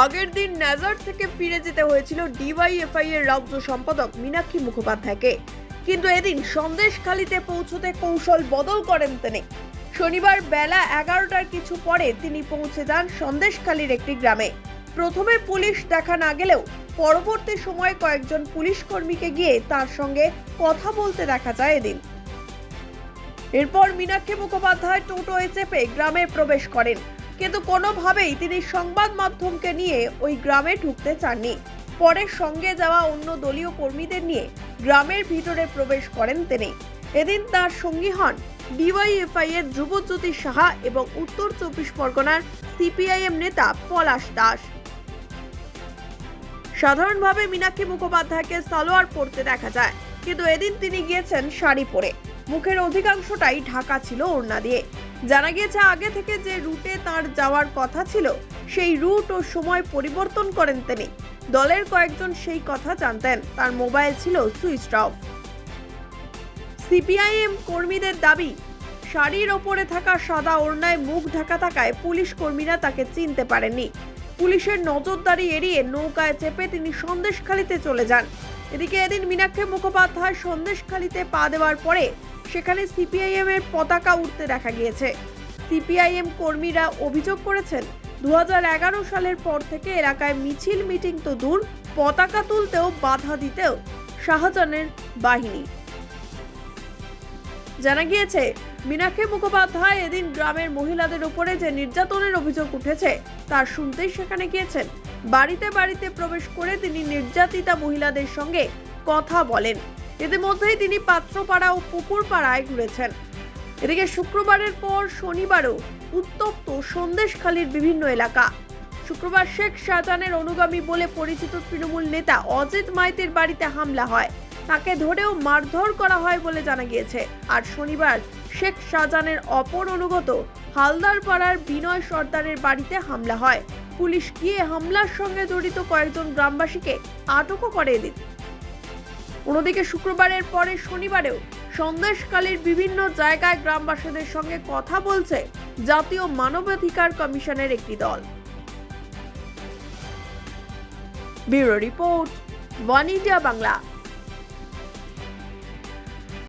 আগের দিন নাজার থেকে ফিরে যেতে হয়েছিল ডিওয়াইএফআই এর রাজ্য সম্পাদক মীনাক্ষী মুখোপাধ্যায়কে। কিন্তু এদিন সন্দেশখালিতে পৌঁছতে কৌশল বদল করেন তিনি। শনিবার বেলা এগারোটার কিছু পরে তিনি পৌঁছে যান সন্দেশখালির একটি গ্রামে। প্রথমে পুলিশ দেখা না গেলেও পরবর্তী সময় কয়েকজন পুলিশ কর্মীকে গিয়ে তার সঙ্গে কথা বলতে দেখা যায় এদিন। এরপর মীনাক্ষী মুখোপাধ্যায় টোটোয় চেপে গ্রামে প্রবেশ করেন। কিন্তু কোনোভাবেই তিনি সংবাদ মাধ্যমকে নিয়ে ওই গ্রামে ঢুকতে চাননি। পরে সঙ্গে যাওয়া অন্য দলীয় কর্মীদের নিয়ে গ্রামের ভিতরে প্রবেশ করেন তিনি। এদিন তার সঙ্গী হন ডিওয়াইএফআই এর ধ্রুবজ্যোতি সাহা এবং উত্তর চব্বিশ পরগনার সিপিআইএম নেতা পলাশ দাস। সাধারণভাবে মীনাক্ষী মুখোপাধ্যায়কে সালোয়ার পরতে দেখা যায়, কিন্তু এদিন তিনি গিয়েছেন শাড়ি পরে। মুখের অধিকাংশটাই ঢাকা ছিল ওড়না দিয়ে। জানা গিয়েছে আগে থেকে যে রুটে তার যাওয়ার কথা ছিল, সেই রুট ও সময় পরিবর্তন করেন তিনি। দলের কয়েকজন সেই কথা জানতেন। তার মোবাইল ছিল সুইচ অফ। সিপিআইএম কর্মীদের দাবি, শাড়ির ওপরে থাকা সাদা ওড়নায় মুখ ঢাকা থাকায় পুলিশ কর্মীরা তাকে চিনতে পারেননি। পুলিশের নজরদারি এড়িয়ে নৌকায় চেপে তিনি সন্দেশখালিতে চলে যান। এদিকে এদিন মীনাক্ষী মুখোপাধ্যায় সন্দেশখালিতে পা দেওয়ার পরে সেখানে সিপিআইএম এর পতাকা উঠতে দেখা গিয়েছে। সিপিআইএম কর্মীরা অভিযোগ করেছেন, দুহাজার এগারো সালের পর থেকে এলাকায় মিছিল মিটিং তো দূর, পতাকা তুলতেও বাধা দিতেও শাহজাহানের বাহিনী। জানা গিয়েছে, মীনাক্ষী মুখোপাধ্যায় এদিন গ্রামের মহিলাদের উপরে যে নির্যাতনের অভিযোগ উঠেছে তার শুনতেই সেখানে গিয়েছেন। বাড়িতে বাড়িতে প্রবেশ করে তিনি নির্যাতিতা মহিলাদের সঙ্গে কথা বলেন। ইতিমধ্যেই তিনি পাত্রপাড়া ও পুকুরপাড়ায় ঘুরেছেন। এদিকে শুক্রবারের পর শনিবারও উত্তপ্ত সন্দেশখালীর বিভিন্ন এলাকা। শুক্রবার শেখ শাহজাহানের অনুগামী বলে পরিচিত তৃণমূল নেতা অজিত মাইতির বাড়িতে হামলা হয়। তাকে ধরেও মারধর করা হয় বলে জানা গিয়েছে। আর শনিবার শেখ শাহজাহানের অপর অনুগত হালদার পাড়ার বিনয় সর্দারের বাড়িতে হামলা হয়। পুলিশ গিয়ে হামলার সঙ্গে জড়িত কয়েকজন গ্রামবাসীকে আটকও করে এদিন। অন্যদিকে শুক্রবারের পরে শনিবারেও সন্দেশকালীর বিভিন্ন জায়গায় গ্রামবাসীদের সঙ্গে কথা বলছে জাতীয় মানবাধিকার কমিশনের একটি দল। Bureau report, one India Bangla.